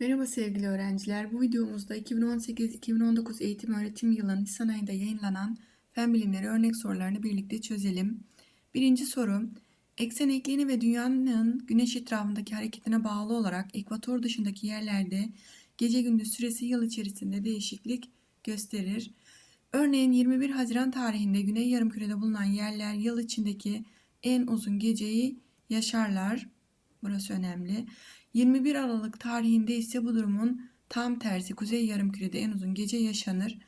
Merhaba sevgili öğrenciler. Bu videomuzda 2018-2019 eğitim öğretim yılı Nisan ayında yayınlanan fen bilimleri örnek sorularını birlikte çözelim. Birinci soru. Eksen ekliğini ve dünyanın güneş etrafındaki hareketine bağlı olarak ekvator dışındaki yerlerde gece gündüz süresi yıl içerisinde değişiklik gösterir. Örneğin 21 Haziran tarihinde Güney Yarımküre'de bulunan yerler yıl içindeki en uzun geceyi yaşarlar. Burası önemli. 21 Aralık tarihinde ise bu durumun tam tersi Kuzey Yarımküre'de en uzun gece yaşanır.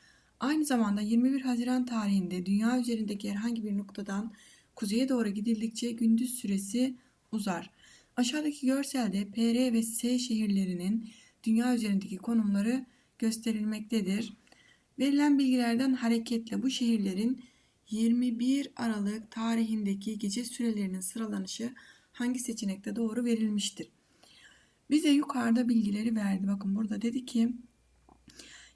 Aynı zamanda 21 Haziran tarihinde dünya üzerindeki herhangi bir noktadan kuzeye doğru gidildikçe gündüz süresi uzar. Aşağıdaki görselde PR ve S şehirlerinin dünya üzerindeki konumları gösterilmektedir. Verilen bilgilerden hareketle bu şehirlerin 21 Aralık tarihindeki gece sürelerinin sıralanışı hangi seçenekte doğru verilmiştir? Bize yukarıda bilgileri verdi. Bakın burada dedi ki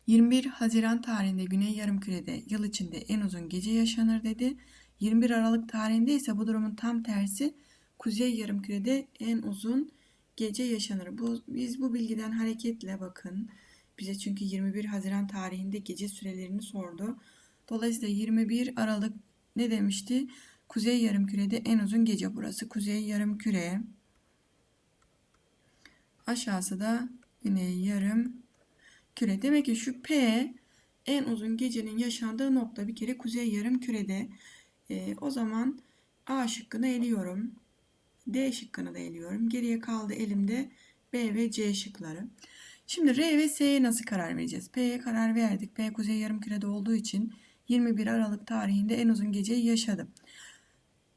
21 Haziran tarihinde Güney Yarımküre'de yıl içinde en uzun gece yaşanır dedi. 21 Aralık tarihinde ise bu durumun tam tersi Kuzey Yarımküre'de en uzun gece yaşanır. Bu, biz bu bilgiden hareketle bakın. Bize çünkü 21 Haziran tarihinde gece sürelerini sordu. Dolayısıyla 21 Aralık ne demişti? Kuzey Yarımküre'de en uzun gece burası. Kuzey Yarımküre. Aşağısı da Güney Yarım Küre. Demek ki şu P en uzun gecenin yaşandığı nokta bir kere Kuzey Yarım Kürede. E, o zaman A şıkkını eliyorum. D şıkkını da eliyorum. Geriye kaldı elimde B ve C şıkları. Şimdi R ve S'ye nasıl karar vereceğiz? P'ye karar verdik. P Kuzey Yarımküre'de olduğu için 21 Aralık tarihinde en uzun geceyi yaşadı.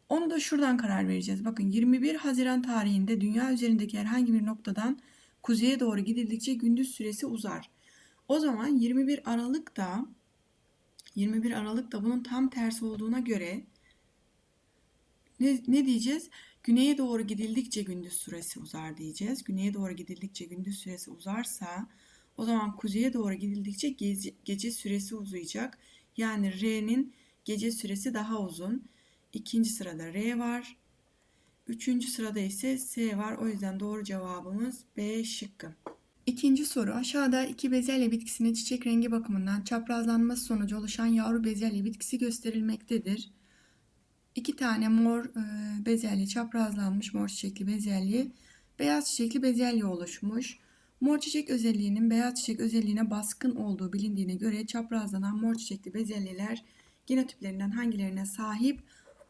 Onu da şuradan karar vereceğiz. Bakın 21 Haziran tarihinde dünya üzerindeki herhangi bir noktadan kuzeye doğru gidildikçe gündüz süresi uzar. O zaman 21 Aralık'ta 21 Aralık'ta bunun tam tersi olduğuna göre ne, ne diyeceğiz? Güneye doğru gidildikçe gündüz süresi uzar diyeceğiz. Güneye doğru gidildikçe gündüz süresi uzarsa o zaman kuzeye doğru gidildikçe gece, gece süresi uzayacak. Yani R'nin gece süresi daha uzun. İkinci sırada R var. Üçüncü sırada ise S var. O yüzden doğru cevabımız B şıkkı. İkinci soru. Aşağıda iki bezelye bitkisinin çiçek rengi bakımından çaprazlanması sonucu oluşan yavru bezelye bitkisi gösterilmektedir. İki tane mor e, bezelye çaprazlanmış mor çiçekli bezelye, beyaz çiçekli bezelye oluşmuş. Mor çiçek özelliğinin beyaz çiçek özelliğine baskın olduğu bilindiğine göre çaprazlanan mor çiçekli bezelyeler genotiplerinden hangilerine sahip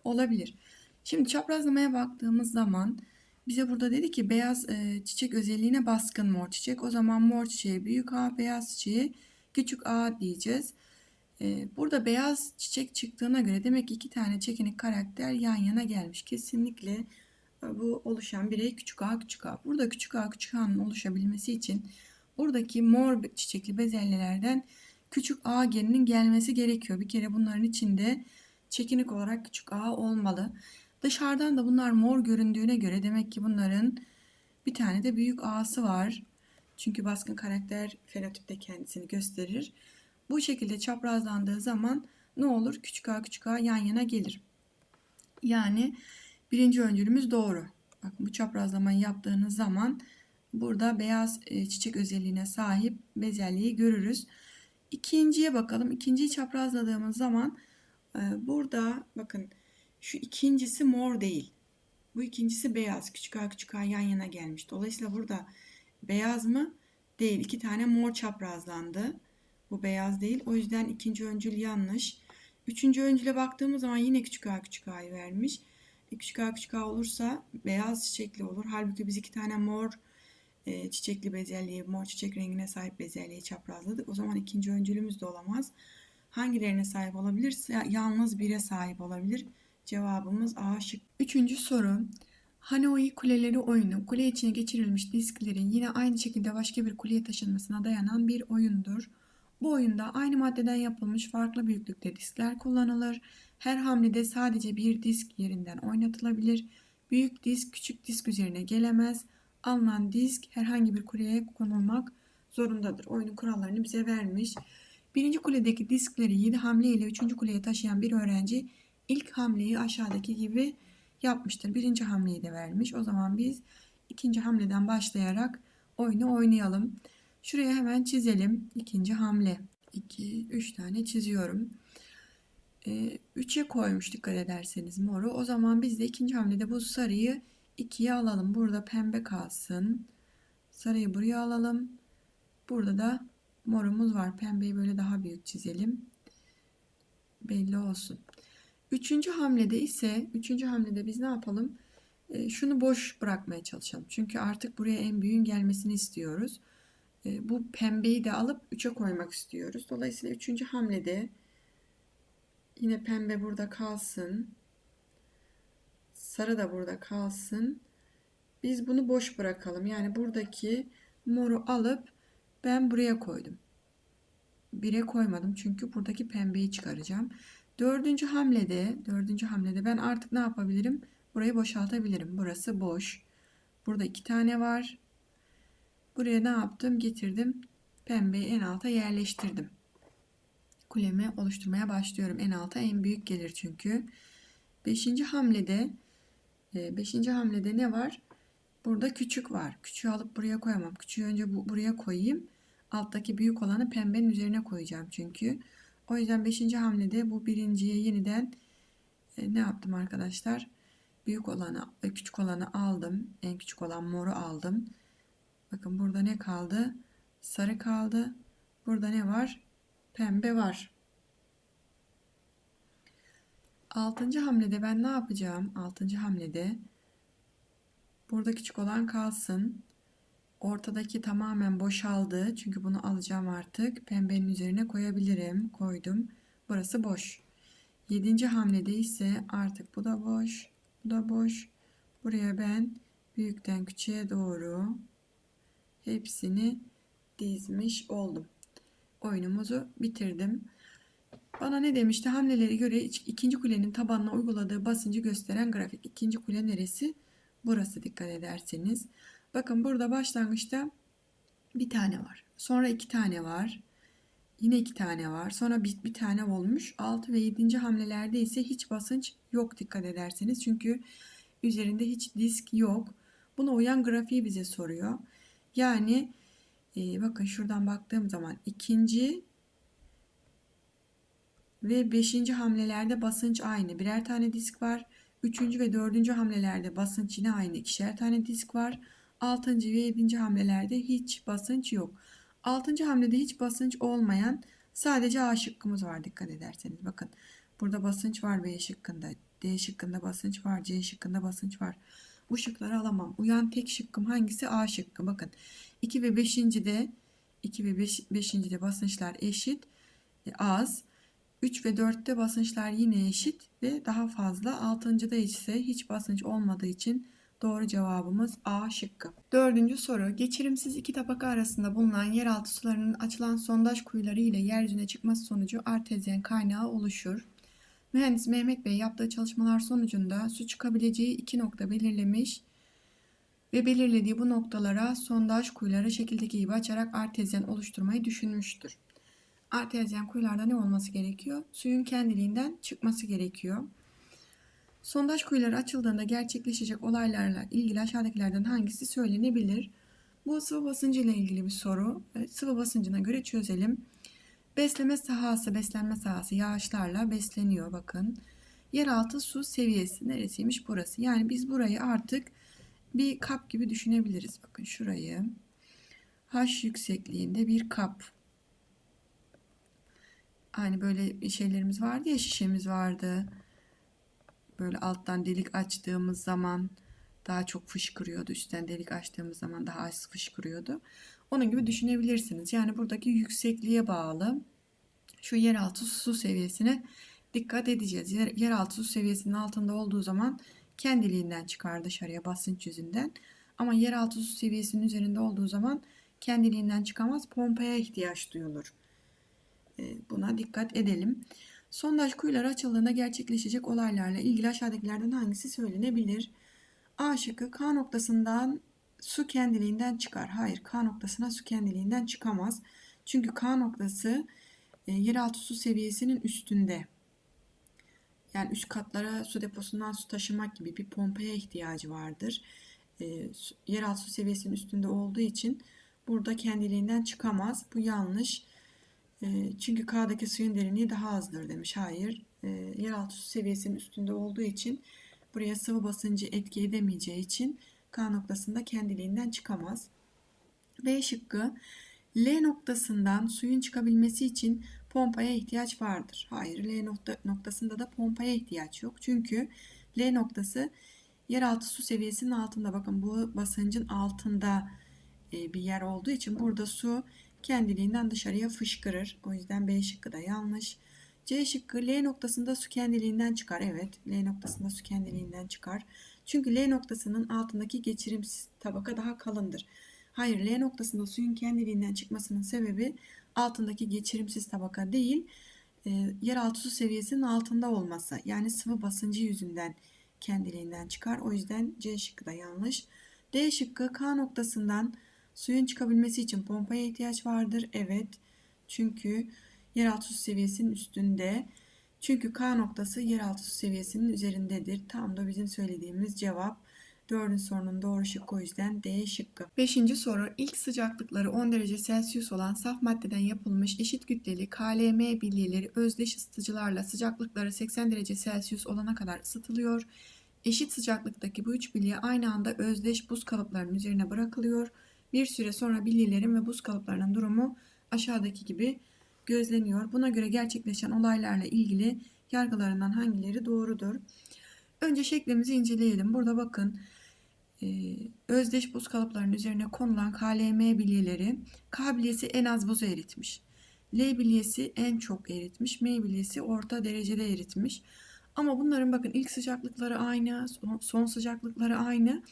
olabilir? Şimdi çaprazlamaya baktığımız zaman bize burada dedi ki beyaz e, çiçek özelliğine baskın mor çiçek. O zaman mor çiçeğe büyük A, beyaz çiçeğe küçük A diyeceğiz. E, burada beyaz çiçek çıktığına göre demek ki iki tane çekinik karakter yan yana gelmiş. Kesinlikle e, bu oluşan birey küçük A, küçük A. Burada küçük A, küçük A'nın oluşabilmesi için buradaki mor çiçekli bezelyelerden küçük A geninin gelmesi gerekiyor. Bir kere bunların içinde çekinik olarak küçük A olmalı. Dışarıdan da bunlar mor göründüğüne göre demek ki bunların bir tane de büyük A'sı var. Çünkü baskın karakter fenotipte kendisini gösterir. Bu şekilde çaprazlandığı zaman ne olur? Küçük A küçük A yan yana gelir. Yani birinci öncülümüz doğru. Bakın bu çaprazlamayı yaptığınız zaman burada beyaz e, çiçek özelliğine sahip bezelyeyi görürüz. İkinciye bakalım. İkinciyi çaprazladığımız zaman burada bakın şu ikincisi mor değil. Bu ikincisi beyaz. Küçük A küçük A yan yana gelmiş. Dolayısıyla burada beyaz mı? Değil. İki tane mor çaprazlandı. Bu beyaz değil. O yüzden ikinci öncül yanlış. Üçüncü öncüle baktığımız zaman yine küçük A küçük A'yı vermiş. E, küçük A küçük A olursa beyaz çiçekli olur. Halbuki biz iki tane mor e, çiçekli bezelyeyi, mor çiçek rengine sahip bezelyeyi çaprazladık. O zaman ikinci öncülümüz de olamaz. Hangilerine sahip olabilir? Yalnız bire sahip olabilir. Cevabımız A şık. Üçüncü soru. Hanoi Kuleleri oyunu kule içine geçirilmiş disklerin yine aynı şekilde başka bir kuleye taşınmasına dayanan bir oyundur. Bu oyunda aynı maddeden yapılmış farklı büyüklükte diskler kullanılır. Her hamlede sadece bir disk yerinden oynatılabilir. Büyük disk küçük disk üzerine gelemez. Alınan disk herhangi bir kuleye konulmak zorundadır. Oyunun kurallarını bize vermiş. Birinci kuledeki diskleri 7 hamle ile üçüncü kuleye taşıyan bir öğrenci ilk hamleyi aşağıdaki gibi yapmıştır. Birinci hamleyi de vermiş. O zaman biz ikinci hamleden başlayarak oyunu oynayalım. Şuraya hemen çizelim. İkinci hamle. 2, 3 tane çiziyorum. 3'e koymuş dikkat ederseniz moru. O zaman biz de ikinci hamlede bu sarıyı 2'ye alalım. Burada pembe kalsın. Sarıyı buraya alalım. Burada da morumuz var. Pembeyi böyle daha büyük çizelim. Belli olsun. Üçüncü hamlede ise, üçüncü hamlede biz ne yapalım? E, şunu boş bırakmaya çalışalım. Çünkü artık buraya en büyüğün gelmesini istiyoruz. E, bu pembeyi de alıp 3'e koymak istiyoruz. Dolayısıyla üçüncü hamlede yine pembe burada kalsın. Sarı da burada kalsın. Biz bunu boş bırakalım. Yani buradaki moru alıp ben buraya koydum. 1'e koymadım çünkü buradaki pembeyi çıkaracağım. Dördüncü hamlede, dördüncü hamlede ben artık ne yapabilirim? Burayı boşaltabilirim. Burası boş. Burada iki tane var. Buraya ne yaptım? Getirdim. Pembeyi en alta yerleştirdim. Kulemi oluşturmaya başlıyorum. En alta en büyük gelir çünkü. Beşinci hamlede, e, beşinci hamlede ne var? Burada küçük var. Küçüğü alıp buraya koyamam. Küçüğü önce bu, buraya koyayım. Alttaki büyük olanı pembenin üzerine koyacağım çünkü. O yüzden 5. hamlede bu birinciye yeniden e, ne yaptım arkadaşlar? Büyük olanı, e, küçük olanı aldım. En küçük olan moru aldım. Bakın burada ne kaldı? Sarı kaldı. Burada ne var? Pembe var. Altıncı hamlede ben ne yapacağım? Altıncı hamlede burada küçük olan kalsın. Ortadaki tamamen boşaldı. Çünkü bunu alacağım artık. Pembenin üzerine koyabilirim. Koydum. Burası boş. Yedinci hamlede ise artık bu da boş. Bu da boş. Buraya ben büyükten küçüğe doğru hepsini dizmiş oldum. Oyunumuzu bitirdim. Bana ne demişti? Hamleleri göre ikinci kulenin tabanına uyguladığı basıncı gösteren grafik. İkinci kule neresi? Burası dikkat ederseniz. Bakın burada başlangıçta bir tane var. Sonra iki tane var. Yine iki tane var. Sonra bir, bir tane olmuş. 6 ve 7. hamlelerde ise hiç basınç yok dikkat ederseniz. Çünkü üzerinde hiç disk yok. Buna uyan grafiği bize soruyor. Yani e, bakın şuradan baktığım zaman ikinci ve beşinci hamlelerde basınç aynı. Birer tane disk var. Üçüncü ve dördüncü hamlelerde basınç yine aynı. ikişer tane disk var. 6. ve 7. hamlelerde hiç basınç yok. 6. hamlede hiç basınç olmayan sadece A şıkkımız var dikkat ederseniz. Bakın burada basınç var B şıkkında. D şıkkında basınç var. C şıkkında basınç var. Bu şıkları alamam. Uyan tek şıkkım hangisi? A şıkkı. Bakın 2 ve 5. de 2 ve 5. 5. de basınçlar eşit. E, az. 3 ve 4'te basınçlar yine eşit ve daha fazla. 6.da ise hiç basınç olmadığı için Doğru cevabımız A şıkkı. Dördüncü soru. Geçirimsiz iki tabaka arasında bulunan yeraltı sularının açılan sondaj kuyuları ile yeryüzüne çıkması sonucu artezyen kaynağı oluşur. Mühendis Mehmet Bey yaptığı çalışmalar sonucunda su çıkabileceği iki nokta belirlemiş ve belirlediği bu noktalara sondaj kuyuları şekildeki gibi açarak artezyen oluşturmayı düşünmüştür. Artezyen kuyularda ne olması gerekiyor? Suyun kendiliğinden çıkması gerekiyor. Sondaj kuyuları açıldığında gerçekleşecek olaylarla ilgili aşağıdakilerden hangisi söylenebilir? Bu sıvı basıncı ile ilgili bir soru. Sıvı basıncına göre çözelim. Besleme sahası, beslenme sahası yağışlarla besleniyor bakın. Yeraltı su seviyesi neresiymiş burası? Yani biz burayı artık bir kap gibi düşünebiliriz. Bakın şurayı. H yüksekliğinde bir kap. Hani böyle şeylerimiz vardı ya şişemiz vardı böyle alttan delik açtığımız zaman daha çok fışkırıyordu. Üstten delik açtığımız zaman daha az fışkırıyordu. Onun gibi düşünebilirsiniz. Yani buradaki yüksekliğe bağlı şu yeraltı su seviyesine dikkat edeceğiz. Yer, yeraltı su seviyesinin altında olduğu zaman kendiliğinden çıkar dışarıya basınç yüzünden. Ama yeraltı su seviyesinin üzerinde olduğu zaman kendiliğinden çıkamaz. Pompaya ihtiyaç duyulur. Buna dikkat edelim. Sondaj kuyuları açıldığında gerçekleşecek olaylarla ilgili aşağıdakilerden hangisi söylenebilir? A şıkkı K noktasından su kendiliğinden çıkar. Hayır K noktasına su kendiliğinden çıkamaz. Çünkü K noktası e, yeraltı su seviyesinin üstünde. Yani üst katlara su deposundan su taşımak gibi bir pompaya ihtiyacı vardır. e, yeraltı su seviyesinin üstünde olduğu için burada kendiliğinden çıkamaz. Bu yanlış. Çünkü K'daki suyun derinliği daha azdır demiş. Hayır. Yeraltı su seviyesinin üstünde olduğu için buraya sıvı basıncı etki edemeyeceği için K noktasında kendiliğinden çıkamaz. B şıkkı L noktasından suyun çıkabilmesi için pompaya ihtiyaç vardır. Hayır, L nokta, noktasında da pompaya ihtiyaç yok. Çünkü L noktası yeraltı su seviyesinin altında. Bakın bu basıncın altında bir yer olduğu için burada su kendiliğinden dışarıya fışkırır. O yüzden B şıkkı da yanlış. C şıkkı L noktasında su kendiliğinden çıkar. Evet, L noktasında su kendiliğinden çıkar. Çünkü L noktasının altındaki geçirimsiz tabaka daha kalındır. Hayır, L noktasında suyun kendiliğinden çıkmasının sebebi altındaki geçirimsiz tabaka değil, e, yeraltı su seviyesinin altında olması. Yani sıvı basıncı yüzünden kendiliğinden çıkar. O yüzden C şıkkı da yanlış. D şıkkı K noktasından suyun çıkabilmesi için pompaya ihtiyaç vardır. Evet. Çünkü yeraltı su seviyesinin üstünde. Çünkü K noktası yeraltı su seviyesinin üzerindedir. Tam da bizim söylediğimiz cevap. Dördüncü sorunun doğru şıkkı o yüzden D şıkkı. Beşinci soru ilk sıcaklıkları 10 derece Celsius olan saf maddeden yapılmış eşit kütleli KLM bilyeleri özdeş ısıtıcılarla sıcaklıkları 80 derece Celsius olana kadar ısıtılıyor. Eşit sıcaklıktaki bu üç bilye aynı anda özdeş buz kalıplarının üzerine bırakılıyor. Bir süre sonra bilyelerin ve buz kalıplarının durumu aşağıdaki gibi gözleniyor. Buna göre gerçekleşen olaylarla ilgili yargılarından hangileri doğrudur? Önce şeklimizi inceleyelim. Burada bakın e, özdeş buz kalıplarının üzerine konulan KLM bilyeleri K bilyesi en az buzu eritmiş. L bilyesi en çok eritmiş. M bilyesi orta derecede eritmiş. Ama bunların bakın ilk sıcaklıkları aynı, son sıcaklıkları aynı.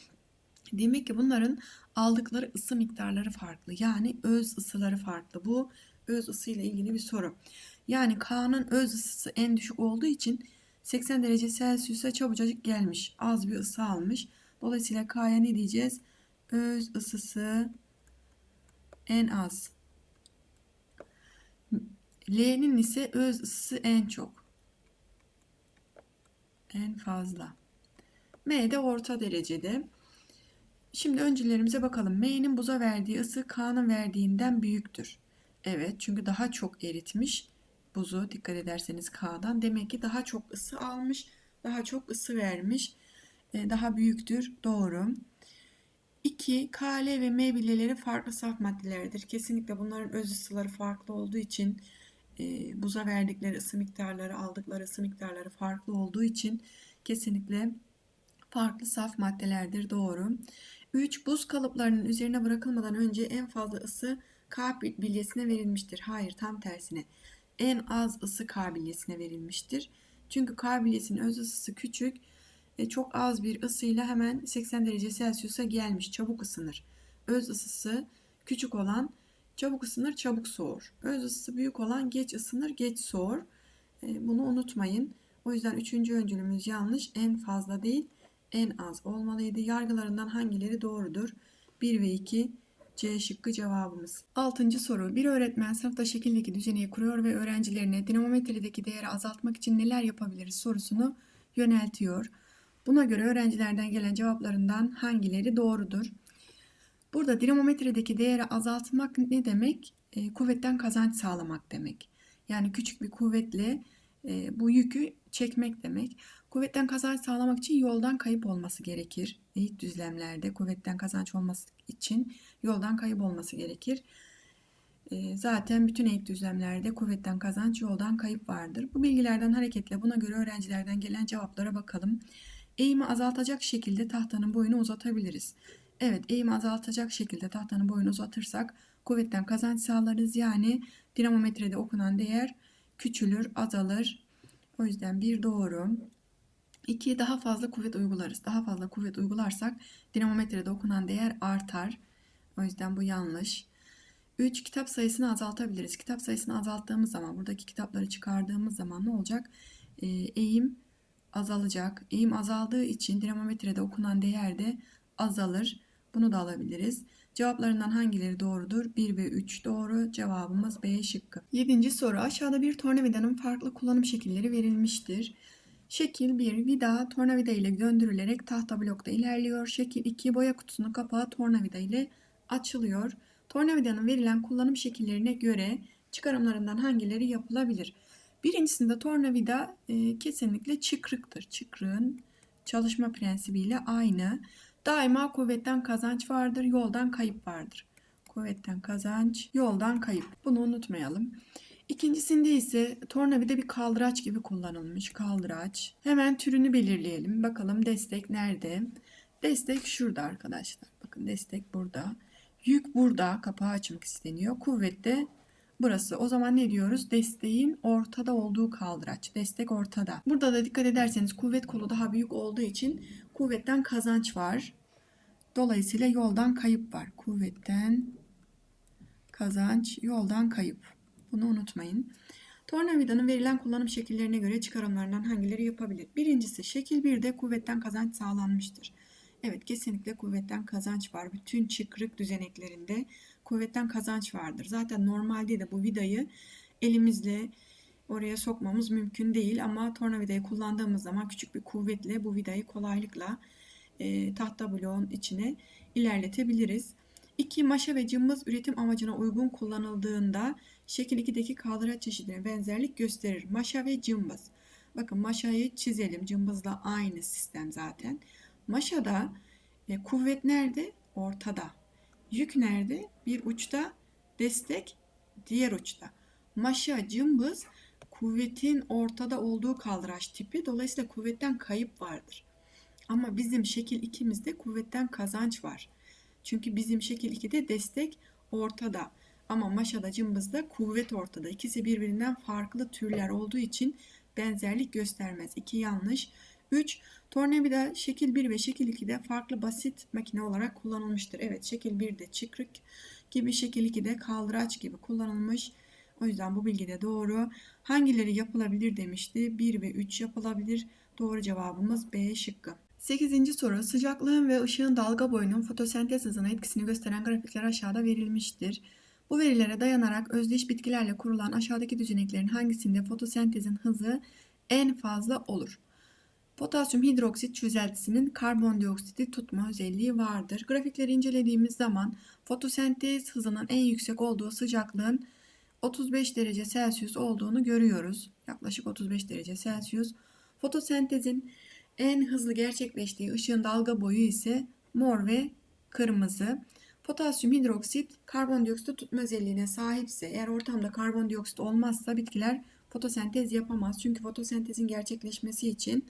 Demek ki bunların aldıkları ısı miktarları farklı. Yani öz ısıları farklı. Bu öz ısı ile ilgili bir soru. Yani K'nın öz ısısı en düşük olduğu için 80 derece Celsius'a çabucacık gelmiş. Az bir ısı almış. Dolayısıyla K'ya ne diyeceğiz? Öz ısısı en az. L'nin ise öz ısısı en çok. En fazla. M de orta derecede. Şimdi öncelerimize bakalım. M'nin buza verdiği ısı K'nın verdiğinden büyüktür. Evet çünkü daha çok eritmiş buzu dikkat ederseniz K'dan. Demek ki daha çok ısı almış, daha çok ısı vermiş. E, Daha büyüktür. Doğru. 2. KL ve M bilyeleri farklı saf maddelerdir. Kesinlikle bunların öz ısıları farklı olduğu için e, buza verdikleri ısı miktarları, aldıkları ısı miktarları farklı olduğu için kesinlikle farklı saf maddelerdir. Doğru. 3. Buz kalıplarının üzerine bırakılmadan önce en fazla ısı K bilyesine verilmiştir. Hayır, tam tersine. En az ısı K bilyesine verilmiştir. Çünkü K bilyesinin öz ısısı küçük ve çok az bir ısıyla hemen 80 derece Celsius'a gelmiş. Çabuk ısınır. Öz ısısı küçük olan çabuk ısınır, çabuk soğur. Öz ısısı büyük olan geç ısınır, geç soğur. E, Bunu unutmayın. O yüzden üçüncü öncülümüz yanlış. En fazla değil, en az olmalıydı. Yargılarından hangileri doğrudur? 1 ve 2 C şıkkı cevabımız. Altıncı soru. Bir öğretmen sınıfta şekildeki düzeneyi kuruyor ve öğrencilerine dinamometredeki değeri azaltmak için neler yapabiliriz sorusunu yöneltiyor. Buna göre öğrencilerden gelen cevaplarından hangileri doğrudur? Burada dinamometredeki değeri azaltmak ne demek? E, kuvvetten kazanç sağlamak demek. Yani küçük bir kuvvetle e, bu yükü çekmek demek. Kuvvetten kazanç sağlamak için yoldan kayıp olması gerekir. Eğik düzlemlerde kuvvetten kazanç olması için yoldan kayıp olması gerekir. E, zaten bütün eğik düzlemlerde kuvvetten kazanç yoldan kayıp vardır. Bu bilgilerden hareketle buna göre öğrencilerden gelen cevaplara bakalım. Eğimi azaltacak şekilde tahtanın boyunu uzatabiliriz. Evet, eğimi azaltacak şekilde tahtanın boyunu uzatırsak kuvvetten kazanç sağlarız. Yani dinamometrede okunan değer küçülür, azalır. O yüzden bir doğru. 2 daha fazla kuvvet uygularız. Daha fazla kuvvet uygularsak dinamometrede okunan değer artar. O yüzden bu yanlış. 3 kitap sayısını azaltabiliriz. Kitap sayısını azalttığımız zaman buradaki kitapları çıkardığımız zaman ne olacak? Ee, eğim azalacak. Eğim azaldığı için dinamometrede okunan değer de azalır. Bunu da alabiliriz. Cevaplarından hangileri doğrudur? 1 ve 3 doğru. Cevabımız B şıkkı. 7. soru. Aşağıda bir tornavidanın farklı kullanım şekilleri verilmiştir. Şekil 1 vida tornavida ile döndürülerek tahta blokta ilerliyor. Şekil 2 boya kutusunun kapağı tornavida ile açılıyor. Tornavidanın verilen kullanım şekillerine göre çıkarımlarından hangileri yapılabilir? Birincisinde tornavida e, kesinlikle çıkrıktır. Çıkrığın çalışma prensibiyle aynı. Daima kuvvetten kazanç vardır, yoldan kayıp vardır. Kuvvetten kazanç, yoldan kayıp. Bunu unutmayalım. İkincisinde ise tornavida bir kaldıraç gibi kullanılmış. Kaldıraç. Hemen türünü belirleyelim. Bakalım destek nerede? Destek şurada arkadaşlar. Bakın destek burada. Yük burada. Kapağı açmak isteniyor. Kuvvet de burası. O zaman ne diyoruz? Desteğin ortada olduğu kaldıraç. Destek ortada. Burada da dikkat ederseniz kuvvet kolu daha büyük olduğu için kuvvetten kazanç var. Dolayısıyla yoldan kayıp var. Kuvvetten kazanç, yoldan kayıp. Bunu unutmayın. Tornavidanın verilen kullanım şekillerine göre çıkarımlarından hangileri yapabilir? Birincisi şekil 1'de kuvvetten kazanç sağlanmıştır. Evet kesinlikle kuvvetten kazanç var. Bütün çıkrık düzeneklerinde kuvvetten kazanç vardır. Zaten normalde de bu vidayı elimizle oraya sokmamız mümkün değil ama tornavidayı kullandığımız zaman küçük bir kuvvetle bu vidayı kolaylıkla e, tahta bloğun içine ilerletebiliriz. 2. Maşa ve cımbız üretim amacına uygun kullanıldığında şekil 2'deki kaldıraç çeşidine benzerlik gösterir. Maşa ve cımbız. Bakın maşayı çizelim. Cımbızla aynı sistem zaten. Maşada e, kuvvet nerede? Ortada. Yük nerede? Bir uçta. Destek diğer uçta. Maşa, cımbız kuvvetin ortada olduğu kaldıraç tipi. Dolayısıyla kuvvetten kayıp vardır. Ama bizim şekil 2'mizde kuvvetten kazanç var. Çünkü bizim şekil 2'de destek ortada. Ama maşada cımbızda kuvvet ortada. İkisi birbirinden farklı türler olduğu için benzerlik göstermez. 2 yanlış. 3. Tornavida şekil 1 ve şekil 2'de farklı basit makine olarak kullanılmıştır. Evet şekil 1'de çıkrık gibi şekil 2'de kaldıraç gibi kullanılmış. O yüzden bu bilgi de doğru. Hangileri yapılabilir demişti. 1 ve 3 yapılabilir. Doğru cevabımız B şıkkı. 8. soru sıcaklığın ve ışığın dalga boyunun fotosentez hızına etkisini gösteren grafikler aşağıda verilmiştir. Bu verilere dayanarak özdeş bitkilerle kurulan aşağıdaki düzeneklerin hangisinde fotosentezin hızı en fazla olur? Potasyum hidroksit çözeltisinin karbondioksiti tutma özelliği vardır. Grafikleri incelediğimiz zaman fotosentez hızının en yüksek olduğu sıcaklığın 35 derece Celsius olduğunu görüyoruz. Yaklaşık 35 derece Celsius. Fotosentezin en hızlı gerçekleştiği ışığın dalga boyu ise mor ve kırmızı. Potasyum hidroksit karbondioksit tutma özelliğine sahipse eğer ortamda karbondioksit olmazsa bitkiler fotosentez yapamaz. Çünkü fotosentezin gerçekleşmesi için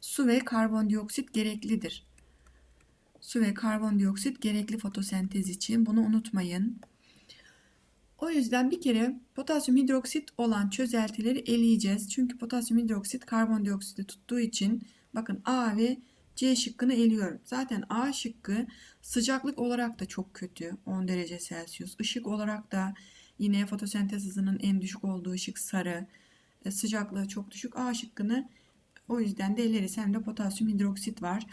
su ve karbondioksit gereklidir. Su ve karbondioksit gerekli fotosentez için. Bunu unutmayın. O yüzden bir kere potasyum hidroksit olan çözeltileri eleyeceğiz. Çünkü potasyum hidroksit karbondioksiti tuttuğu için bakın A ve C şıkkını eliyorum. Zaten A şıkkı sıcaklık olarak da çok kötü. 10 derece Celsius. Işık olarak da yine fotosentez hızının en düşük olduğu ışık sarı. E, sıcaklığı çok düşük. A şıkkını o yüzden de eleriz. Hem de potasyum hidroksit var.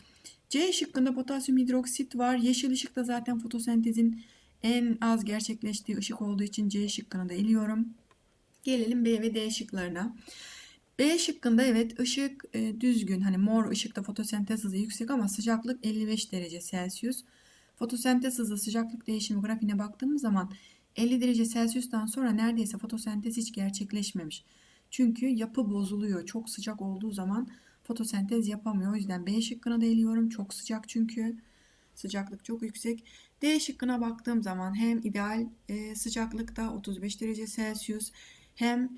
C şıkkında potasyum hidroksit var. Yeşil ışık da zaten fotosentezin en az gerçekleştiği ışık olduğu için C şıkkını da eliyorum. Gelelim B ve D şıklarına. B şıkkında evet ışık e, düzgün. Hani mor ışıkta fotosentez hızı yüksek ama sıcaklık 55 derece Celsius. Fotosentez hızı sıcaklık değişimi grafiğine baktığımız zaman 50 derece Celsius'tan sonra neredeyse fotosentez hiç gerçekleşmemiş. Çünkü yapı bozuluyor. Çok sıcak olduğu zaman fotosentez yapamıyor. O yüzden B şıkkına da eliyorum. Çok sıcak çünkü. Sıcaklık çok yüksek. D şıkkına baktığım zaman hem ideal e, sıcaklıkta 35 derece Celsius hem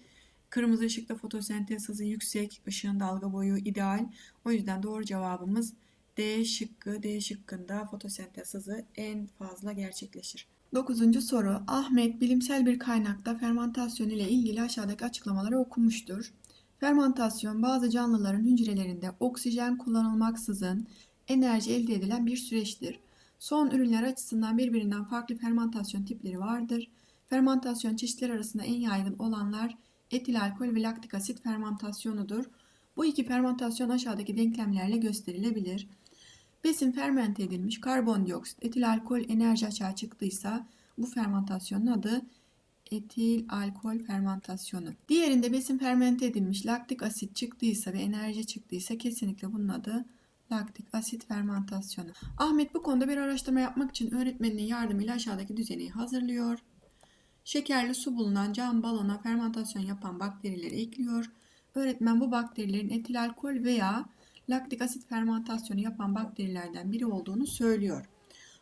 kırmızı ışıkta fotosentez hızı yüksek, ışığın dalga boyu ideal. O yüzden doğru cevabımız D şıkkı. D şıkkında fotosentez hızı en fazla gerçekleşir. Dokuzuncu soru. Ahmet bilimsel bir kaynakta fermentasyon ile ilgili aşağıdaki açıklamaları okumuştur. Fermentasyon bazı canlıların hücrelerinde oksijen kullanılmaksızın enerji elde edilen bir süreçtir. Son ürünler açısından birbirinden farklı fermentasyon tipleri vardır. Fermentasyon çeşitleri arasında en yaygın olanlar etil alkol ve laktik asit fermentasyonudur. Bu iki fermentasyon aşağıdaki denklemlerle gösterilebilir. Besin fermente edilmiş karbondioksit, etil alkol enerji açığa çıktıysa bu fermentasyonun adı etil alkol fermentasyonu. Diğerinde besin fermente edilmiş laktik asit çıktıysa ve enerji çıktıysa kesinlikle bunun adı laktik asit fermentasyonu. Ahmet bu konuda bir araştırma yapmak için öğretmeninin yardımıyla aşağıdaki düzeneyi hazırlıyor. Şekerli su bulunan cam balona fermentasyon yapan bakterileri ekliyor. Öğretmen bu bakterilerin etil alkol veya laktik asit fermentasyonu yapan bakterilerden biri olduğunu söylüyor.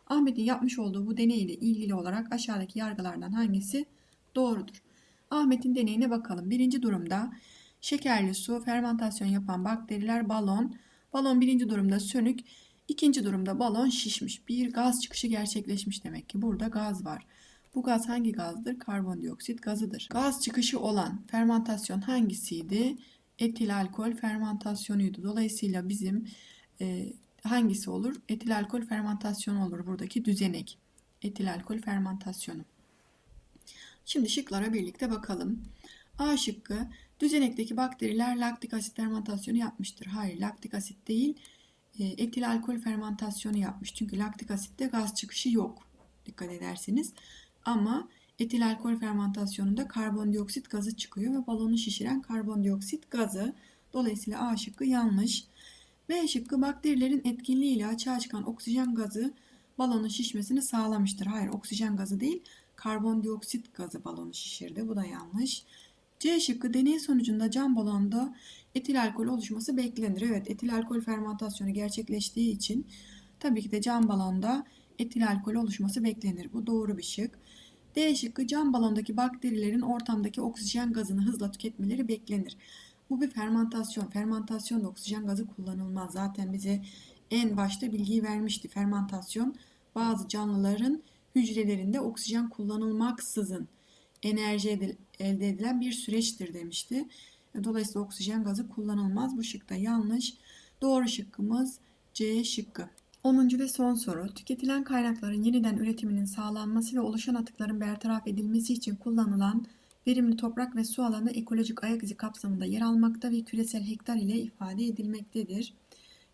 Ahmet'in yapmış olduğu bu deney ile ilgili olarak aşağıdaki yargılardan hangisi doğrudur? Ahmet'in deneyine bakalım. Birinci durumda şekerli su fermentasyon yapan bakteriler balon. Balon birinci durumda sönük. ikinci durumda balon şişmiş. Bir gaz çıkışı gerçekleşmiş demek ki. Burada gaz var. Bu gaz hangi gazdır? Karbondioksit gazıdır. Gaz çıkışı olan fermentasyon hangisiydi? Etil alkol fermentasyonuydu. Dolayısıyla bizim e, hangisi olur? Etil alkol fermentasyonu olur buradaki düzenek. Etil alkol fermentasyonu. Şimdi şıklara birlikte bakalım. A şıkkı düzenekteki bakteriler laktik asit fermentasyonu yapmıştır. Hayır laktik asit değil e, etil alkol fermentasyonu yapmış. Çünkü laktik asitte gaz çıkışı yok. Dikkat ederseniz. Ama etil alkol fermentasyonunda karbondioksit gazı çıkıyor ve balonu şişiren karbondioksit gazı. Dolayısıyla A şıkkı yanlış. B şıkkı bakterilerin etkinliğiyle açığa çıkan oksijen gazı balonun şişmesini sağlamıştır. Hayır oksijen gazı değil karbondioksit gazı balonu şişirdi. Bu da yanlış. C şıkkı deney sonucunda cam balonda etil alkol oluşması beklenir. Evet etil alkol fermentasyonu gerçekleştiği için tabii ki de cam balonda etil alkol oluşması beklenir. Bu doğru bir şık. D şıkkı cam balondaki bakterilerin ortamdaki oksijen gazını hızla tüketmeleri beklenir. Bu bir fermentasyon. Fermentasyonda oksijen gazı kullanılmaz. Zaten bize en başta bilgiyi vermişti. Fermentasyon bazı canlıların hücrelerinde oksijen kullanılmaksızın enerji elde edilen bir süreçtir demişti. Dolayısıyla oksijen gazı kullanılmaz. Bu şıkta yanlış. Doğru şıkkımız C şıkkı. 10. ve son soru. Tüketilen kaynakların yeniden üretiminin sağlanması ve oluşan atıkların bertaraf edilmesi için kullanılan verimli toprak ve su alanı ekolojik ayak izi kapsamında yer almakta ve küresel hektar ile ifade edilmektedir.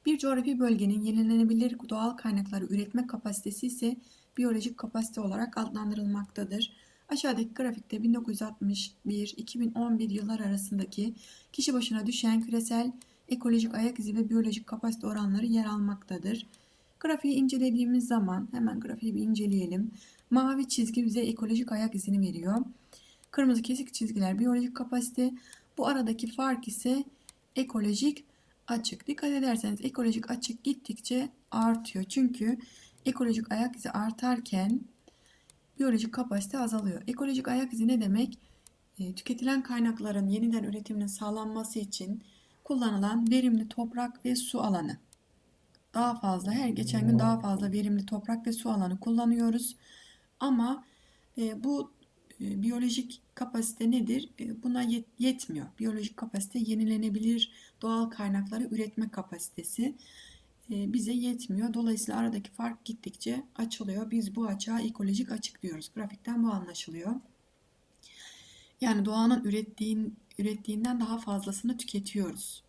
Bir coğrafi bölgenin yenilenebilir doğal kaynakları üretme kapasitesi ise biyolojik kapasite olarak adlandırılmaktadır. Aşağıdaki grafikte 1961-2011 yıllar arasındaki kişi başına düşen küresel ekolojik ayak izi ve biyolojik kapasite oranları yer almaktadır. Grafiği incelediğimiz zaman hemen grafiği bir inceleyelim. Mavi çizgi bize ekolojik ayak izini veriyor. Kırmızı kesik çizgiler biyolojik kapasite. Bu aradaki fark ise ekolojik açık. Dikkat ederseniz ekolojik açık gittikçe artıyor. Çünkü ekolojik ayak izi artarken biyolojik kapasite azalıyor. Ekolojik ayak izi ne demek? E, tüketilen kaynakların yeniden üretiminin sağlanması için kullanılan verimli toprak ve su alanı. Daha fazla her geçen gün daha fazla verimli toprak ve su alanı kullanıyoruz. Ama e, bu e, biyolojik kapasite nedir? E, buna yet, yetmiyor. Biyolojik kapasite yenilenebilir doğal kaynakları üretme kapasitesi e, bize yetmiyor. Dolayısıyla aradaki fark gittikçe açılıyor. Biz bu açığa ekolojik açık diyoruz. Grafikten bu anlaşılıyor. Yani doğanın ürettiğin, ürettiğinden daha fazlasını tüketiyoruz.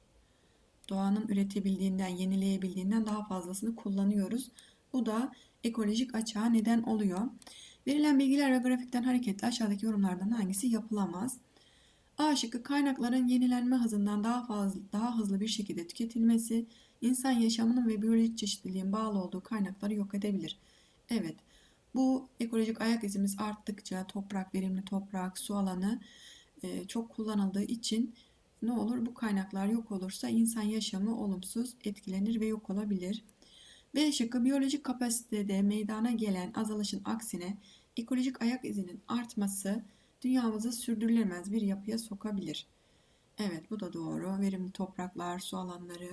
Doğanın üretebildiğinden, yenileyebildiğinden daha fazlasını kullanıyoruz. Bu da ekolojik açığa neden oluyor. Verilen bilgiler ve grafikten hareketle aşağıdaki yorumlardan hangisi yapılamaz? A şıkkı kaynakların yenilenme hızından daha fazla daha hızlı bir şekilde tüketilmesi insan yaşamının ve biyolojik çeşitliliğin bağlı olduğu kaynakları yok edebilir. Evet, bu ekolojik ayak izimiz arttıkça toprak, verimli toprak, su alanı e, çok kullanıldığı için ne olur? Bu kaynaklar yok olursa insan yaşamı olumsuz etkilenir ve yok olabilir. B şıkkı biyolojik kapasitede meydana gelen azalışın aksine ekolojik ayak izinin artması dünyamızı sürdürülemez bir yapıya sokabilir. Evet bu da doğru. Verimli topraklar, su alanları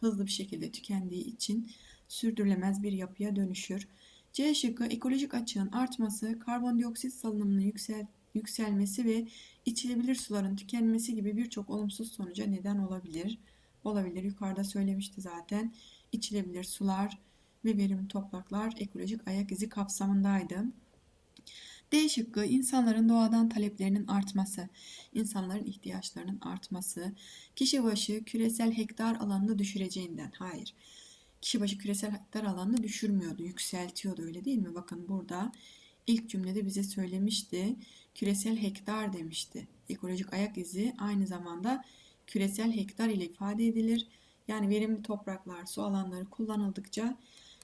hızlı bir şekilde tükendiği için sürdürülemez bir yapıya dönüşür. C şıkkı ekolojik açığın artması, karbondioksit salınımının yüksel, yükselmesi ve içilebilir suların tükenmesi gibi birçok olumsuz sonuca neden olabilir. Olabilir. Yukarıda söylemişti zaten. İçilebilir sular ve verimli topraklar ekolojik ayak izi kapsamındaydı. D şıkkı insanların doğadan taleplerinin artması, insanların ihtiyaçlarının artması, kişi başı küresel hektar alanını düşüreceğinden. Hayır. Kişi başı küresel hektar alanını düşürmüyordu, yükseltiyordu öyle değil mi? Bakın burada ilk cümlede bize söylemişti. Küresel hektar demişti. Ekolojik ayak izi aynı zamanda küresel hektar ile ifade edilir. Yani verimli topraklar, su alanları kullanıldıkça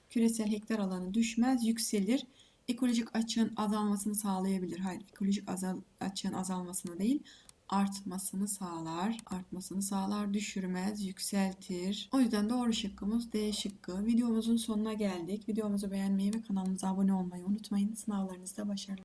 küresel hektar alanı düşmez, yükselir. Ekolojik açığın azalmasını sağlayabilir. Hayır, ekolojik azal, açığın azalmasını değil, artmasını sağlar. Artmasını sağlar, düşürmez, yükseltir. O yüzden doğru şıkkımız D şıkkı. Videomuzun sonuna geldik. Videomuzu beğenmeyi ve kanalımıza abone olmayı unutmayın. Sınavlarınızda başarılar.